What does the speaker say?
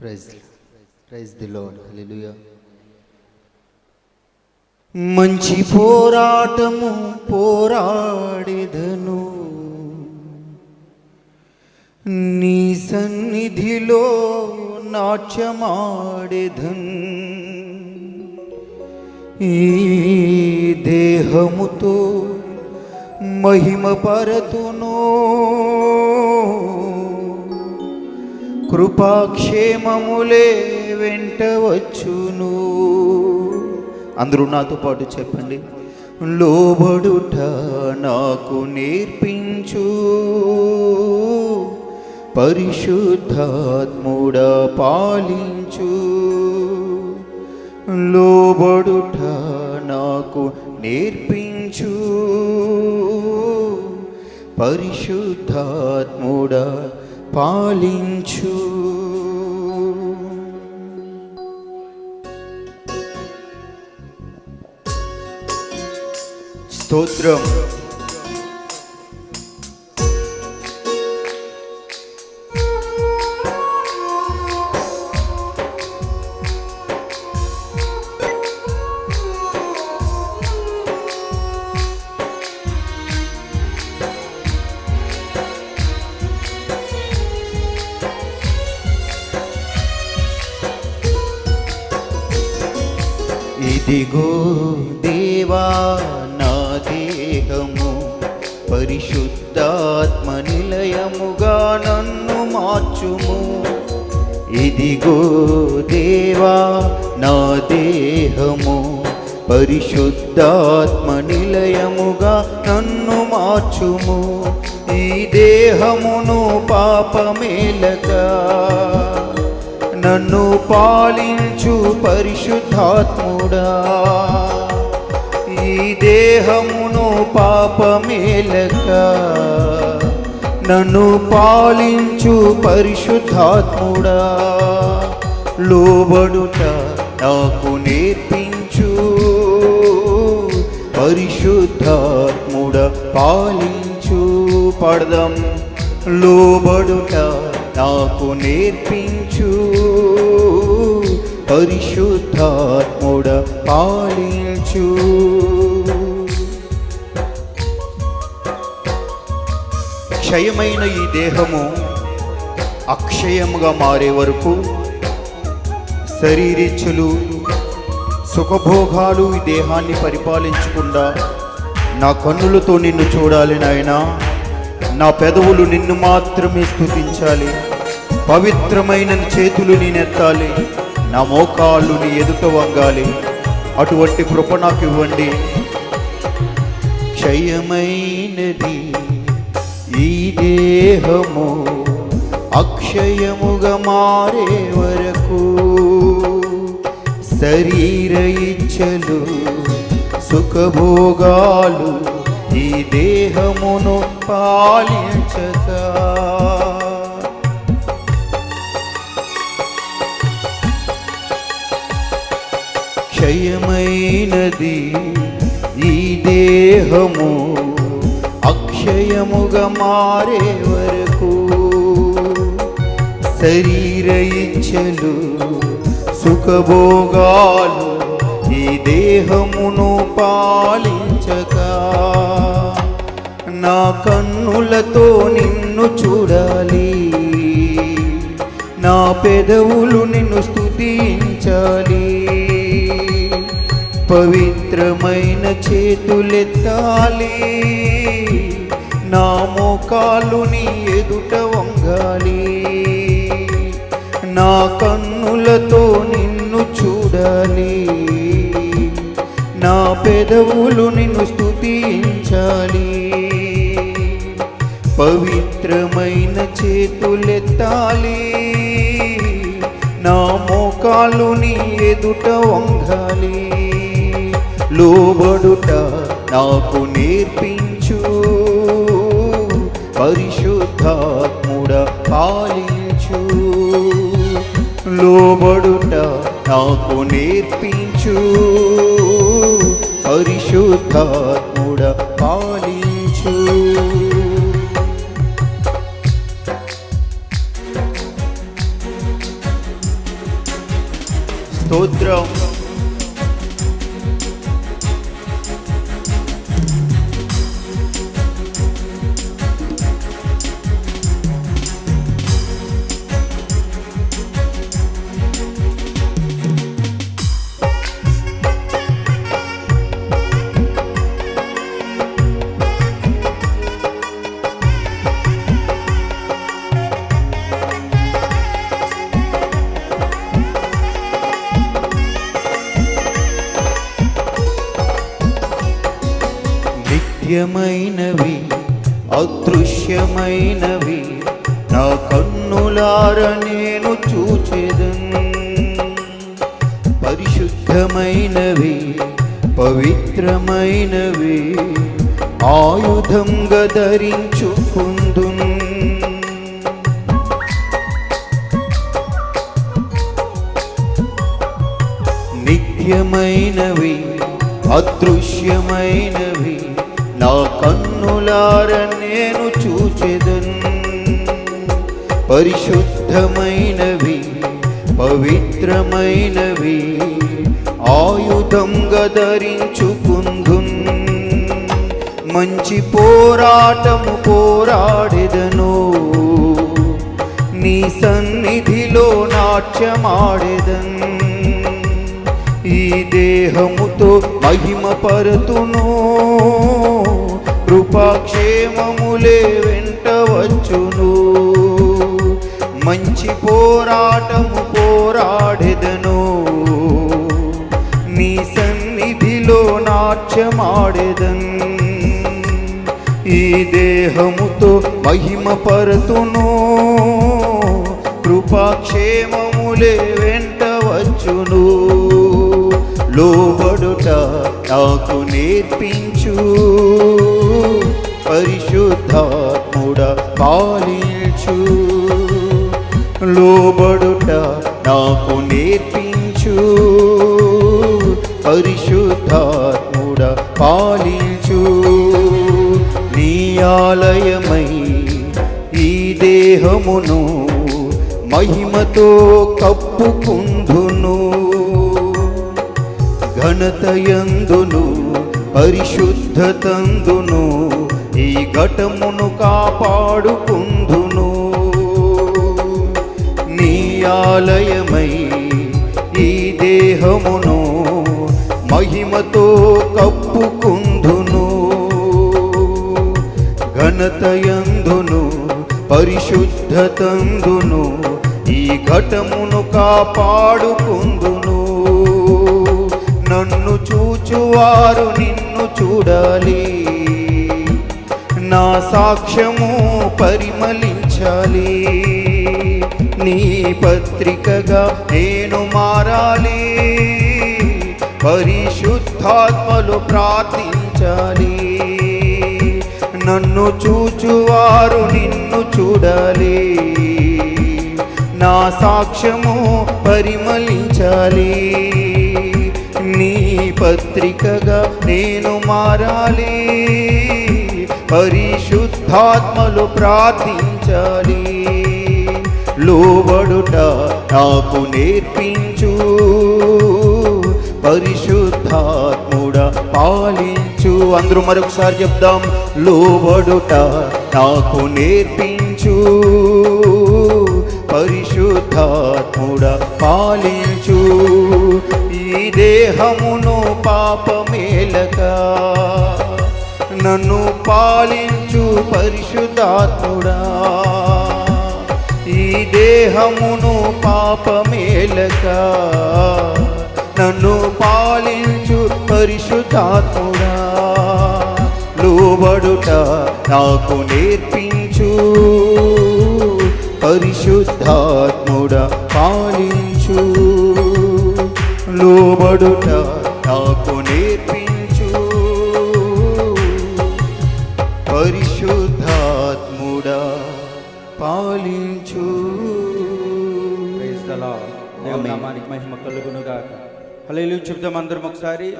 Praise praise the lord hallelujah మంచి పోరాటము పోరాడెదను. నీ సన్నిధిలో నాట్యమాడెదన్. ఈ దేహముతో మహిమ పరతునో. కృపాక్షేమములే వెంట వచ్చును. అందరూ నాతో పాటు చెప్పండి. లోబడుట నాకు నేర్పించు. పరిశుద్ధాత్ముడ పాలించు. లోబడుట నాకు నేర్పించు. పరిశుద్ధాత్ముడా పాలించు. స్తోత్రం. ఇదిగో దేవా నా దేహము పరిశుద్ధాత్మ నిలయముగా నన్ను మార్చుము. ఇదిగో దేవా నా దేహము పరిశుద్ధాత్మ నిలయముగా నన్ను మార్చుము. ఈ దేహమును పాపమేలగా నన్ను పాలించు పరిశుద్ధాత్ముడా. ఈ దేహమును పాపమేలక నన్ను పాలించు పరిశుద్ధాత్ముడా. లోబడుట నాకు నేర్పించు పరిశుద్ధాత్ముడ పాలించు పడదాం. లోబడుట నాకు నేర్పించు. పరిశుద్ధాత్ముడ పాలించు. క్షయమైన ఈ దేహము అక్షయముగా మారే వరకు శరీరిచ్చులు సుఖభోగాలు ఈ దేహాన్ని పరిపాలించకుండా నా కన్నులతో నిన్ను చూడాలి నాయనా. నా పెదవులు నిన్ను మాత్రమే స్థుతించాలి పవిత్రమైన చేతులు నేనెత్తాలి. నా మోకాళ్ళు నీ ఎదుట వంగాలి. అటువంటి కృప నాకు ఇవ్వండి క్షయమైనది ఈ దేహము అక్షయముగా మారే వరకు శరీర ఇచ్చలు సుఖభోగాలు ఈ దేహమును పాలించగా క్షయమైనది ఈ దేహము అక్షయముగా మారే వరకు శరీర ఇచ్చలు సుఖభోగాలు ఈ దేహమును పాలించగా నా కన్నులతో నిన్ను చూడాలి. నా పెదవులు నిన్ను స్థుతించాలి పవిత్రమైన చేతులెత్తాలి. నా మోకాలు నీ ఎదుట వంగాలి. నా కన్నులతో నిన్ను చూడాలి. నా పెదవులు నిన్ను స్థుతించాలి పవిత్రమైన చేతులెత్తాలి. నా మోకాలు నీ ఎదుట వంగాలి. లోబడుట నాకు నేర్పించు. పరిశుద్ధాత్ముడ పాలించు. లోబడుట నాకు నేర్పించు. పరిశుద్ధాత్ముడ స్తోత్రం నిత్యమైనవి అదృశ్యమైనవి నా కన్నులార నేను చూచెదన్. పరిశుద్ధమైనవి పవిత్రమైనవి ఆయుధంగా ధరించుకుందున్. నిత్యమైనవి అదృశ్యమైనవి నా కన్నులార నేను చూచెదన్. పరిశుద్ధమైనవి పవిత్రమైనవి ఆయుధంగా ధరించుకుందున్. మంచి పోరాటము పోరాడెదను నీ సన్నిధిలో నాట్యమాడెదన్. ఈ దేహముతో మహిమ పరతును. కృపాక్షేమములే వెంట వచ్చును. మంచి పోరాటము పోరాడెదను. నీ సన్నిధిలో నాట్యమాడెదన్. ఈ దేహముతో మహిమ పరతును. కృపాక్షేమములే వెంట పొందుట నాకు నేర్పించు. పరిశుద్ధాత్ముడ పాలించు. లోబడుట నాకు నేర్పించు. పరిశుద్ధాత్ముడ పాలించు. నీ ఆలయమై ఈ దేహమును మహిమతో కప్పుకుందును. ఘనతయందును పరిశుద్ధతందును ఈ ఘటమును కాపాడుకుందును. నీ ఆలయమై ఈ దేహమును మహిమతో కప్పుకుందును. ఘనతయందును పరిశుద్ధతందును ఈ ఘటమును కాపాడుకుందును. నన్ను చూచువారు నిన్ను చూడాలి. నా సాక్ష్యము పరిమళించాలి. నీ పత్రికగా నేను మారాలి. పరిశుద్ధాత్మలు ప్రార్థించాలి. నన్ను చూచువారు నిన్ను చూడాలి. నా సాక్ష్యము పరిమళించాలి. నీ పత్రికగా నేను మారాలి. పరిశుద్ధాత్మలు ప్రార్థించాలి. లోబడుట నాకు నేర్పించు. పరిశుద్ధాత్ముడ పాలించు. అందరూ మరొకసారి చెప్దాం. లోబడుట నాకు నేర్పించు. పరిశుద్ధాత్ముడ పాలించు. ఈ దేహమును పాపమేలక నన్ను పాలించు పరిశుద్ధాత్ముడా. ఈ దేహమును పాపమేలక నన్ను పాలించు పరిశుద్ధాత్ముడా. లోబడుట నాకు నేర్పించు పరిశుద్ధాత్ముడా. పాలించు లోబడుట నాకు నేర్పించు. పరిశుద్ధాత్ముడా పాలించు. మహిమ కలుగును గాక హల్లెలూయా. చెప్దాం అందరం ఒకసారి.